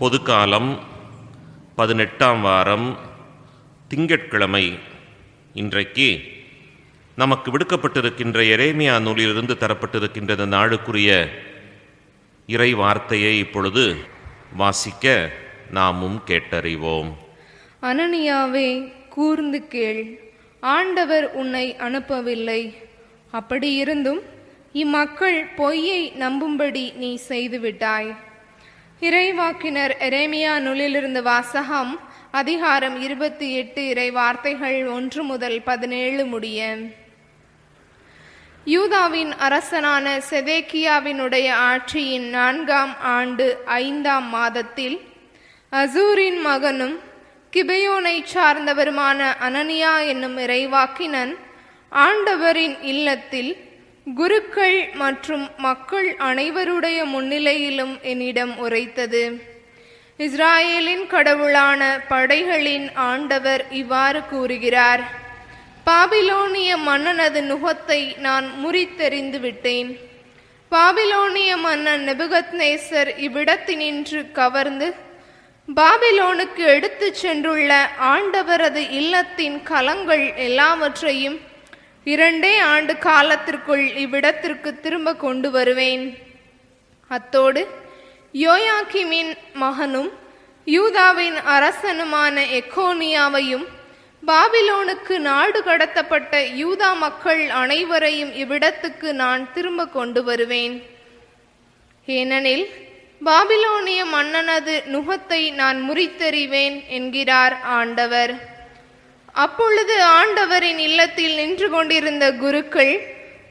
பொதுக்காலம் பதினெட்டாம் வாரம் திங்கட்கிழமை. இன்றைக்கு நமக்கு விடுக்கப்பட்டிருக்கின்ற எரேமியா நூலிலிருந்து தரப்பட்டிருக்கின்ற இந்த நாளுக்குரிய இறை வார்த்தையை இப்பொழுது வாசிக்க நாமும் கேட்டறிவோம். அனனியாவே கூர்ந்து கேள். ஆண்டவர் உன்னை அனுப்பவில்லை. அப்படியிருந்தும் இம்மக்கள் பொய்யை நம்பும்படி நீ செய்துவிட்டாய். இறைவாக்கினர் எரேமியா நூலிலிருந்து வாசகம் அதிகாரம் இருபத்தி எட்டு இறை வார்த்தைகள் ஒன்று முதல் பதினேழு முடிய. யூதாவின் அரசனான செதேக்கியாவினுடைய ஆட்சியின் நான்காம் ஆண்டு ஐந்தாம் மாதத்தில் அசூரின் மகனும் கிபையோனை சார்ந்தவருமான அனனியா என்னும் இறைவாக்கினன் ஆண்டவரின் இல்லத்தில் குருக்கள் மற்றும் மக்கள் அனைவருடைய முன்னிலையிலும் என்னிடம் உரைத்தது. இஸ்ராயேலின் கடவுளான படைகளின் ஆண்டவர் இவ்வாறு கூறுகிறார் பாபிலோனிய மன்னனது நுகத்தை நான் முறித்தெறிந்து விட்டேன். பாபிலோனிய மன்னன் நெபுகத்நேசர் இவ்விடத்தினின்று கவர்ந்து பாபிலோனுக்கு எடுத்துச் சென்றுள்ள ஆண்டவரது இல்லத்தின் கலங்கள் எல்லாவற்றையும் இரண்டே ஆண்டு காலத்திற்குள் இவ்விடத்திற்கு திரும்ப கொண்டு வருவேன். அத்தோடு யோயாக்கிமின் மகனும் யூதாவின் அரசனுமான எக்கோனியாவையும் பாபிலோனுக்கு நாடு கடத்தப்பட்ட யூதா மக்கள் அனைவரையும் இவ்விடத்துக்கு நான் திரும்ப கொண்டு வருவேன். ஏனெனில் பாபிலோனிய மன்னனது நுகத்தை நான் முறித்தெறிவேன் என்கிறார் ஆண்டவர். அப்பொழுது ஆண்டவரின் இல்லத்தில் நின்று கொண்டிருந்த குருக்கள்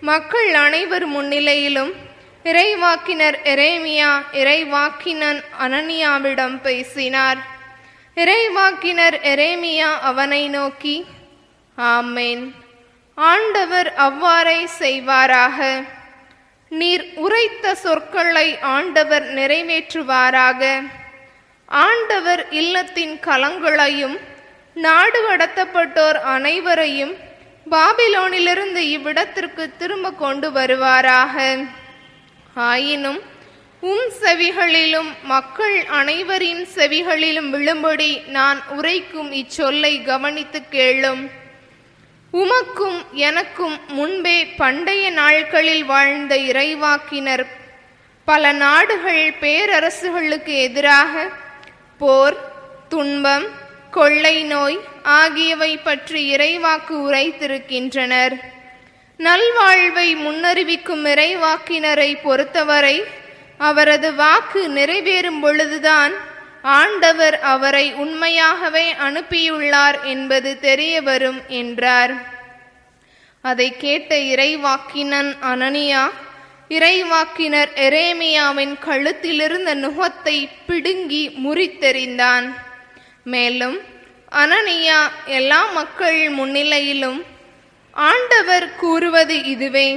மக்கள் அனைவர் முன்னிலையிலும் இறைவாக்கினர் எரேமியா இறைவாக்கினன் அனனியாவிடம் பேசினார். இறைவாக்கினர் எரேமியா அவனை நோக்கி ஆமேன். ஆண்டவர் அவ்வாறே செய்வாராக. நீர் உரைத்த சொற்களை ஆண்டவர் நிறைவேற்றுவாராக. ஆண்டவர் இல்லத்தின் கலங்களையும் நாடு கடத்தப்பட்டோர் அனைவரையும் பாபிலோனிலிருந்து இவ்விடத்திற்கு திரும்ப கொண்டு வருவாராக. ஆயினும் உம் செவிகளிலும் மக்கள் அனைவரின் செவிகளிலும் விழும்படி நான் உரைக்கும் இச்சொல்லை கவனித்து கேளும். உமக்கும் எனக்கும் முன்பே பண்டைய நாட்களில் வாழ்ந்த இறைவாக்கினர் பல நாடுகள் பேரரசுகளுக்கு எதிராக போர் துன்பம் கொள்ளை நோய் ஆகியவை பற்றி இறைவாக்கு உரைத்திருக்கின்றனர். நல்வாழ்வை முன்னறிவிக்கும் இறைவாக்கினரை பொறுத்தவரை அவரது வாக்கு நிறைவேறும் பொழுதுதான் ஆண்டவர் அவரை உண்மையாகவே அனுப்பியுள்ளார் என்பது தெரிய வரும் என்றார். அதை கேட்ட இறைவாக்கினன் அனனியா இறைவாக்கினர் எரேமியாவின் கழுத்திலிருந்த நுகத்தை பிடுங்கி முறித்தெறிந்தான். மேலும் அனனியா எல்லா மக்கள் முன்னிலையிலும் ஆண்டவர் கூறுவது இதுவே.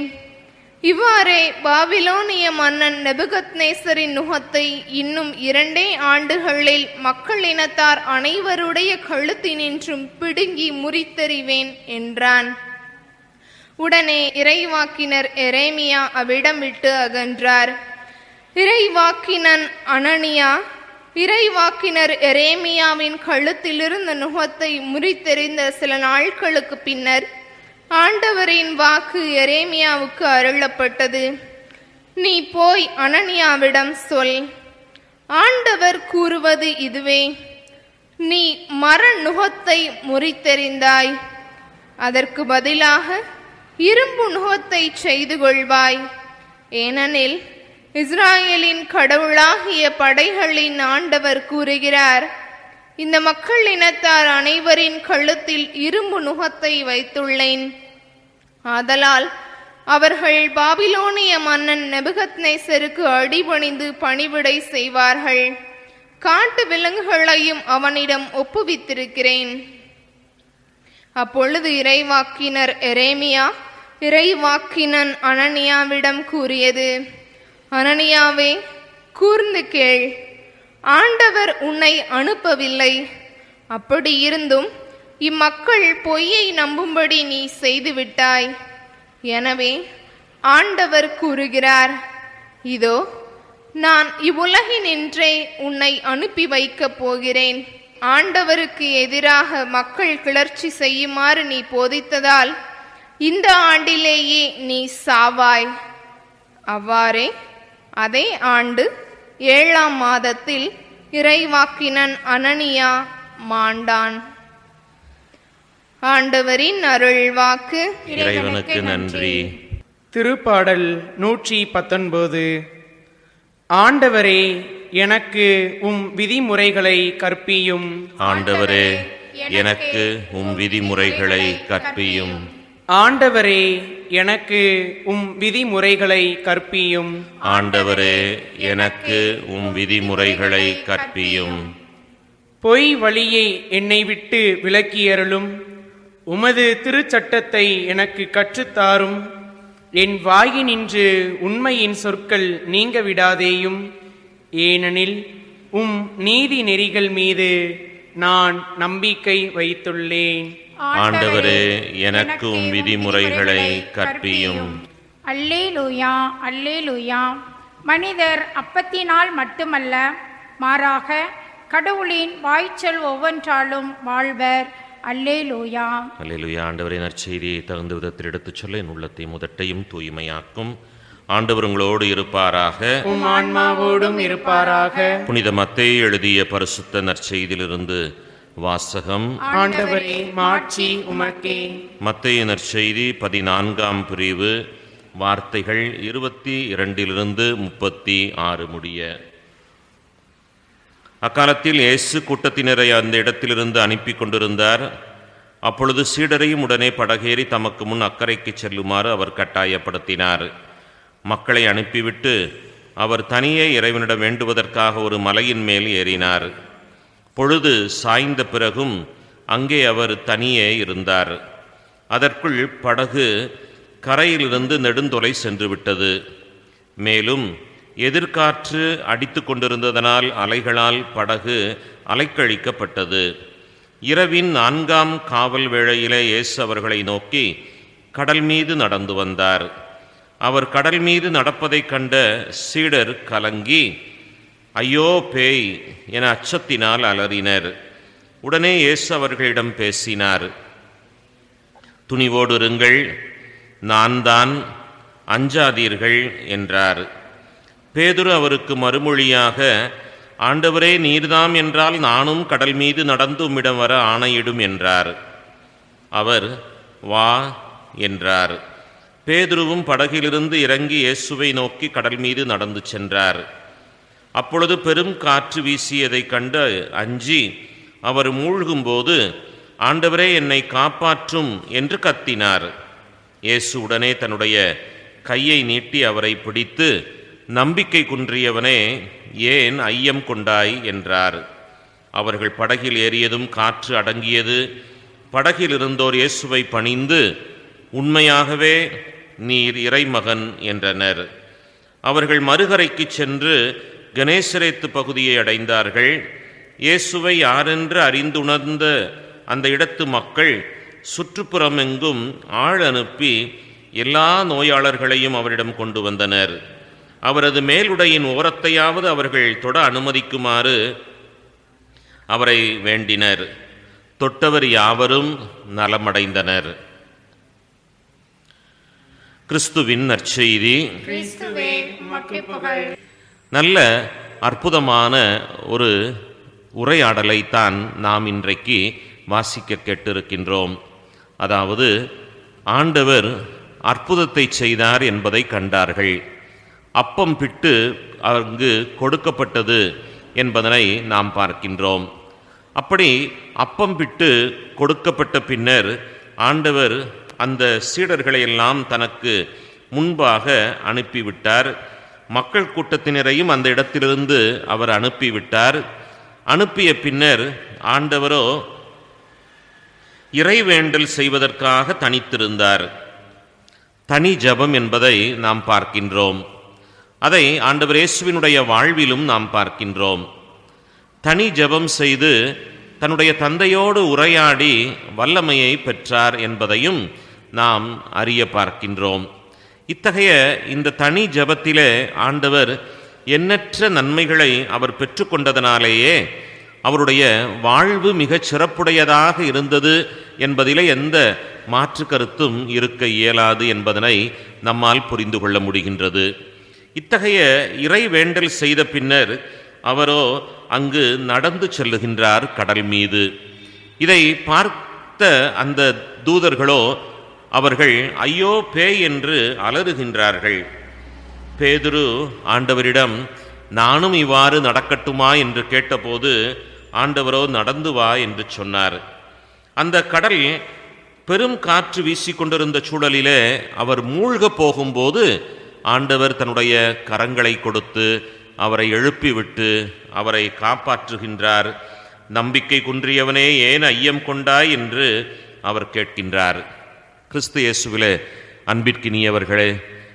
இவ்வாறே பாபிலோனிய மன்னன் நெபுகத்நேசரின் நுகத்தை இன்னும் இரண்டே ஆண்டுகளில் மக்கள் இனத்தார் அனைவருடைய கழுத்தினின்றும் பிடுங்கி முறித்தெறிவேன் என்றான். உடனே இறைவாக்கினர் எரேமியா அவிடம் விட்டு அகன்றார். இறைவாக்கினன் அனனியா இறைவாக்கினர் எரேமியாவின் கழுத்திலிருந்த நுகத்தை முறித்தெறிந்த சில நாட்களுக்கு பின்னர் ஆண்டவரின் வாக்கு எரேமியாவுக்கு அருளப்பட்டது. நீ போய் அனனியாவிடம் சொல். ஆண்டவர் கூறுவது இதுவே. நீ மர நுகத்தை முறித்தெறிந்தாய். அதற்கு பதிலாக இரும்பு நுகத்தை செய்து கொள்வாய் ஏனெனில் இஸ்ராயேலின் கடவுளாகிய படைகளின் ஆண்டவர் கூறுகிறார் இந்த மக்கள் இனத்தார் அனைவரின் கழுத்தில் இரும்பு நுகத்தை வைத்துள்ளேன். ஆதலால் அவர்கள் பாபிலோனிய மன்னன் நெபுகத்நேசருக்கு அடிபணிந்து பணிவிடை செய்வார்கள். காட்டு விலங்குகளையும் அவனிடம் ஒப்புவித்திருக்கிறேன். அப்பொழுது இறைவாக்கினர் எரேமியா இறைவாக்கினன் அனனியாவிடம் கூறியது அனனியாவே கூர்ந்து கேள். ஆண்டவர் உன்னை அனுப்பவில்லை. அப்படி இருந்தும் இம்மக்கள் பொய்யை நம்பும்படி நீ செய்துவிட்டாய். எனவே ஆண்டவர் கூறுகிறார் இதோ நான் இவ்வுலகினின்றே உன்னை அனுப்பி வைக்கப் போகிறேன். ஆண்டவருக்கு எதிராக மக்கள் கிளர்ச்சி செய்யுமாறு நீ போதித்ததால் இந்த ஆண்டிலேயே நீ சாவாய். அவ்வாறே அதே ஆண்டு ஏழாம் மாதத்தில் இறைவாக்கினன் அனனியா மாண்டான். ஆண்டவரின் அருள்வாக்கு. இறைவனுக்கு நன்றி. திருப்பாடல் நூற்றி பத்தொன்பது. ஆண்டவரே எனக்கு உம் விதிமுறைகளை கற்பியும். ஆண்டவரே எனக்கு உம் விதிமுறைகளை கற்பியும். ஆண்டவரே எனக்கு உம் விதிமுறைகளை கற்பியும். ஆண்டவரே எனக்கு உம் விதிமுறைகளை கற்பியும். பொய் வழியை என்னை விட்டு விலக்கியருளும். உமது திருச்சட்டத்தை எனக்கு கற்றுத்தாரும். என் வாயினின்று உண்மையின் சொற்கள் நீங்க விடாதேயும் ஏனெனில் உம் நீதி நெறிகள் மீது நான் நம்பிக்கை வைத்துள்ளேன். ஆண்டவரே எனக்கு உம் விதிமுறைகளை கற்பியும். அல்லேலூயா அல்லேலூயா. மனிதர் அப்பத்தினால் மட்டுமல்ல மாறாக கடவுளின் வாய்ச்சொல் ஒவ்வொன்றாலும் வாழ்வர். அல்லேலூயா. அல்லேலூயா ஆண்டவரை நற்செய்தியை தகுந்த விதத்தில் எடுத்துச் சொல்ல என் உள்ளத்தை முதட்டையும் தூய்மையாக்கும். ஆண்டவர் உங்களோடு இருப்பாராக. ஆன்மாவோடும் இருப்பாராக. புனித மத்தேயு எழுதிய பரிசுத்த நற்செய்தியிலிருந்து வாசகம். ஆண்டவரே மாட்சி உமக்கே. மத்தேயு நற்செய்தி பதினான்காம் பிரிவு வார்த்தைகள் இருபத்தி இரண்டிலிருந்து முப்பத்தி ஆறு முடிய. அக்காலத்தில் இயேசு கூட்டத்தினரை அந்த இடத்திலிருந்து அனுப்பி கொண்டிருந்தார். அப்பொழுது சீடரையும் உடனே படகேறி தமக்கு முன் அக்கறைக்கு செல்லுமாறு அவர் கட்டாயப்படுத்தினார். மக்களை அனுப்பிவிட்டு அவர் தனியே இறைவனிடம் வேண்டுவதற்காக ஒரு மலையின் மேல் ஏறினார். பொழுது சாய்ந்த பிறகும் அங்கே அவர் தனியே இருந்தார். அதற்குள் படகு கரையிலிருந்து நெடுந்தொலை சென்று விட்டது மேலும் எதிர்காற்று அடித்து கொண்டிருந்ததனால் அலைகளால் படகு அலைக்கழிக்கப்பட்டது. இரவின் நான்காம் காவல் வேளையிலே இயேசு அவர்களை நோக்கி கடல் மீது நடந்து வந்தார். அவர் கடல் மீது நடப்பதைக் கண்ட சீடர் கலங்கி ஐயோ பேய் என அச்சத்தினால் அலறினர். உடனே இயேசு அவர்களிடம் பேசினார். துணிவோடு இருங்கள் நான் தான் அஞ்சாதீர்கள் என்றார். பேதுரு அவருக்கு மறுமொழியாக ஆண்டவரே நீர்தாம் என்றால் நானும் கடல் மீது நடந்து உம்மிடம் வர ஆணையிடும் என்றார். அவர் வா என்றார். பேதுருவும் படகிலிருந்து இறங்கி இயேசுவை நோக்கி கடல் மீது நடந்து சென்றார். அப்பொழுது பெரும் காற்று வீசியதைக் கண்டு அஞ்சி அவர் மூழ்கும்போது ஆண்டவரே என்னை காப்பாற்றும் என்று கத்தினார். இயேசு உடனே தன்னுடைய கையை நீட்டி அவரை பிடித்து நம்பிக்கை குன்றியவனே ஏன் ஐயம் கொண்டாய்? என்றார். அவர்கள் படகில் ஏறியதும் காற்று அடங்கியது. படகில் இருந்தோர் இயேசுவை பணிந்து உண்மையாகவே நீர் இறைமகன் என்றனர். அவர்கள் மறுகரைக்கு சென்று கணேசரேத்து பகுதியை அடைந்தார்கள். இயேசுவை யாரென்று அறிந்துணர்ந்த அந்த இடத்து மக்கள் சுற்றுப்புறமெங்கும் ஆள் அனுப்பி எல்லா நோயாளர்களையும் அவரிடம் கொண்டு வந்தனர். அவரது மேலுடையின் ஓரத்தையாவது அவர்கள் தொட அனுமதிக்குமாறு அவரை வேண்டினர். தொட்டவர் யாவரும் நலமடைந்தனர். கிறிஸ்துவின் நற்செய்தி. கிறிஸ்துவே நல்ல அற்புதமான ஒரு உரையாடலைத்தான் நாம் இன்றைக்கு வாசிக்க கேட்டிருக்கின்றோம். அதாவது ஆண்டவர் அற்புதத்தை செய்தார் என்பதை கண்டார்கள். அப்பம் பிட்டு அங்கு கொடுக்கப்பட்டது என்பதனை நாம் பார்க்கின்றோம். அப்படி அப்பம் பிட்டு கொடுக்கப்பட்ட பின்னர் ஆண்டவர் அந்த சீடர்களை எல்லாம் தனக்கு முன்பாக அனுப்பிவிட்டார். மக்கள் கூட்டத்தினரையும் அந்த இடத்திலிருந்து அவர் அனுப்பிவிட்டார். அனுப்பிய பின்னர் ஆண்டவரோ இறைவேண்டல் செய்வதற்காக தனித்திருந்தார். தனி ஜபம் என்பதை நாம் பார்க்கின்றோம். அதை ஆண்டவர் இயேசுவினுடைய வாழ்விலும் நாம் பார்க்கின்றோம். தனி ஜெபம் செய்து தன்னுடைய தந்தையோடு உரையாடி வல்லமையை பெற்றார் என்பதையும் நாம் அறிய பார்க்கின்றோம். இத்தகைய இந்த தனி ஜெபத்திலே ஆண்டவர் எண்ணற்ற நன்மைகளை அவர் பெற்றுக்கொண்டதனாலேயே அவருடைய வாழ்வு மிகச் சிறப்புடையதாக இருந்தது என்பதிலே எந்த மாற்று கருத்தும் இருக்க இயலாது என்பதனை நம்மால் புரிந்து கொள்ள முடிகின்றது. இத்தகைய இறை வேண்டல் செய்த பின்னர் அவரோ அங்கு நடந்து செல்லுகின்றார் கடல் மீது. இதை பார்த்த அந்த தூதர்களோ அவர்கள் ஐயோ பேய் என்று அலறுகின்றார்கள். பேதுரு ஆண்டவரிடம் நானும் இவ்வாறு நடக்கட்டுமா? என்று கேட்டபோது ஆண்டவரோ நடந்து வா என்று சொன்னார். அந்த கடல் பெரும் காற்று வீசிக்கொண்டிருந்த சூழலிலே அவர் மூழ்க போகும்போது ஆண்டவர் தன்னுடைய கரங்களை கொடுத்து அவரை எழுப்பிவிட்டு அவரை காப்பாற்றுகின்றார். நம்பிக்கை குன்றியவனே ஏன் ஐயம் கொண்டாய்? என்று அவர் கேட்கின்றார். கிறிஸ்து இயேசுவிலே அன்பிற்கினியவர்களே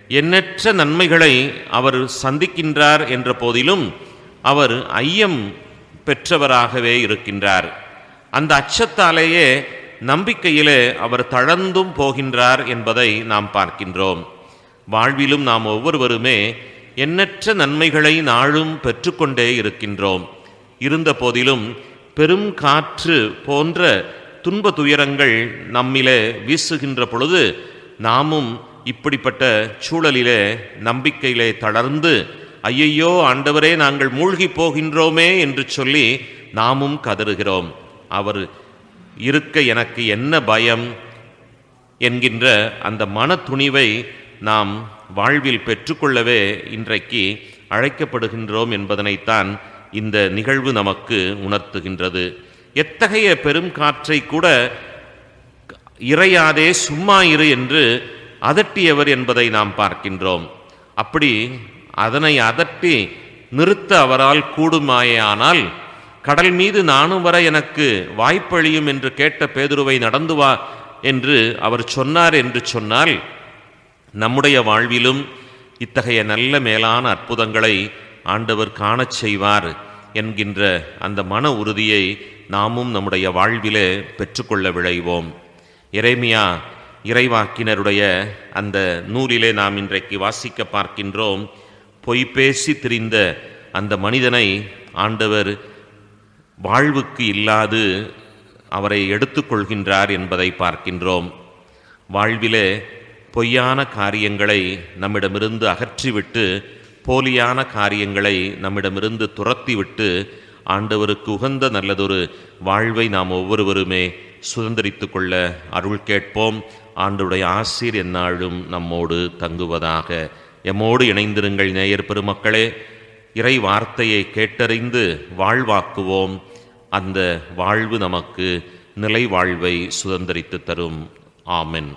எண்ணற்ற நன்மைகளை அவர் சந்திக்கின்றார் என்ற போதிலும் அவர் ஐயம் பெற்றவராகவே இருக்கின்றார். அந்த அச்சத்தாலேயே நம்பிக்கையிலே அவர் தளர்ந்தும் போகின்றார் என்பதை நாம் பார்க்கின்றோம். வாழ்விலும் நாம் ஒவ்வொருவருமே எண்ணற்ற நன்மைகளை நாளும் பெற்றுக்கொண்டே இருக்கின்றோம். இருந்த போதிலும் பெரும் காற்று போன்ற துன்ப துயரங்கள் நம்மிலே வீசுகின்ற பொழுது நாமும் இப்படிப்பட்ட சூழலிலே நம்பிக்கையிலே தளர்ந்து ஐயையோ ஆண்டவரே நாங்கள் மூழ்கி போகின்றோமே என்று சொல்லி நாமும் கதறுகிறோம். அவர் இருக்க எனக்கு என்ன பயம் என்கின்ற அந்த மன துணிவை நாம் வாழ்வில் பெற்றுக்கொள்ளவே இன்றைக்கு அழைக்கப்படுகின்றோம் என்பதனைத்தான் இந்த நிகழ்வு நமக்கு உணர்த்துகின்றது. எத்தகைய பெரும் காற்றை கூட இறையாதே சும்மா இரு என்று அதட்டியவர் என்பதை நாம் பார்க்கின்றோம். அப்படி அதனை அதட்டி நிறுத்த அவரால் கூடுமாயானால் கடல் மீது நானும் வர எனக்கு வாய்ப்பளியும் என்று கேட்ட பேதுருவை நடந்து வா என்று அவர் சொன்னார் என்று சொன்னால் நம்முடைய வாழ்விலும் இத்தகைய நல்ல மேலான அற்புதங்களை ஆண்டவர் காணச் செய்வார். என்கின்ற அந்த மன உறுதியை நாமும் நம்முடைய வாழ்விலே பெற்றுக்கொள்ள விழைவோம். இறைமையா இறைவாக்கினருடைய அந்த நூலிலே நாம் இன்றைக்கு வாசிக்க பார்க்கின்றோம். பொய் பேசி திரிந்த அந்த மனிதனை ஆண்டவர் வாழ்வுக்கு இல்லாது அவரை எடுத்துக்கொள்கின்றார் என்பதை பார்க்கின்றோம். வாழ்விலே பொய்யான காரியங்களை நம்மிடமிருந்து அகற்றிவிட்டு போலியான காரியங்களை நம்மிடமிருந்து துரத்திவிட்டு ஆண்டவருக்கு உகந்த நல்லதொரு வாழ்வை நாம் ஒவ்வொருவருமே சுதந்திரித்து கொள்ள அருள் கேட்போம். ஆண்டுடைய ஆசிர் எந்நாளும் நம்மோடு தங்குவதாக. எம்மோடு இணைந்திருங்கள் நேயர் பெருமக்களே. இறை வார்த்தையை கேட்டறிந்து வாழ்வாக்குவோம். அந்த வாழ்வு நமக்கு நிலை வாழ்வை சுதந்திரித்து தரும். ஆமென்.